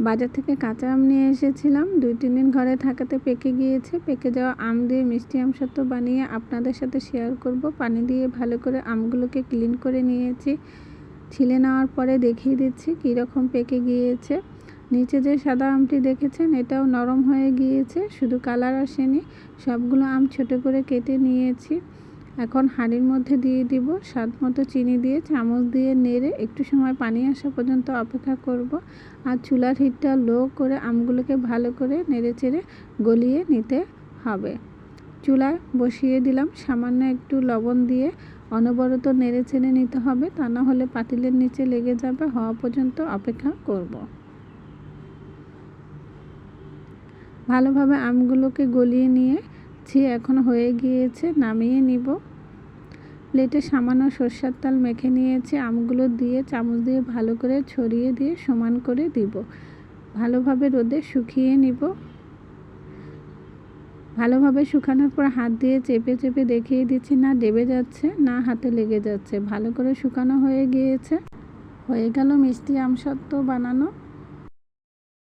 বাজার থেকে কাঁচা আম নিয়ে এসেছিলাম। দুই, তিন দিন ঘরে থাকাতে পেকে গিয়েছে। পেকে যাওয়া আম দিয়ে মিষ্টি আম সত্ত্ব বানিয়ে আপনাদের সাথে শেয়ার করব। পানি দিয়ে ভালো করে আমগুলোকে ক্লিন করে নিয়েছি। ছিলে নেওয়ার পরে দেখিয়ে দিচ্ছি কীরকম পেকে গিয়েছে। নিচে যে সাদা আমটি দেখেছেন, এটাও নরম হয়ে গিয়েছে। শুধু কালার আসেনি। সবগুলো আম ছোট করে কেটে নিয়েছি। এখন হাঁড়ির মধ্যে দিয়ে দিব। স্বাদ মতো চিনি দিয়ে চামচ দিয়ে নেড়ে একটু সময় পানি আসা পর্যন্ত অপেক্ষা করব। আর চুলার হিটটা লো করে আমগুলোকে ভালো করে নেড়ে চেড়ে গলিয়ে নিতে হবে। চুলায় বসিয়ে দিলাম সামান্য একটু লবণ দিয়ে। অনবরত নেড়ে চেড়ে নিতে হবে। তা না হলে পাতিলের নিচে লেগে যাবে। হওয়া পর্যন্ত অপেক্ষা করব। ভালোভাবে আমগুলোকে গলিয়ে নিয়েছি এখন হয়ে গিয়েছে, নামিয়ে নিব। প্লেটে সামান্য সর্ষার তাল মেখে নিয়েছি, আমগুলো দিয়ে চামচ দিয়ে ভালো করে ছড়িয়ে দিয়ে সমান করে দিব। ভালোভাবে রোদে শুকিয়ে নিব। ভালোভাবে শুকানোর পর হাত দিয়ে চেপে চেপে দেখিয়ে দিচ্ছি, না ডেবে যাচ্ছে, না হাতে লেগে যাচ্ছে। ভালো করে শুকানো হয়ে গিয়েছে। হয়ে গেল মিষ্টি আমসত্ত্ব বানানো।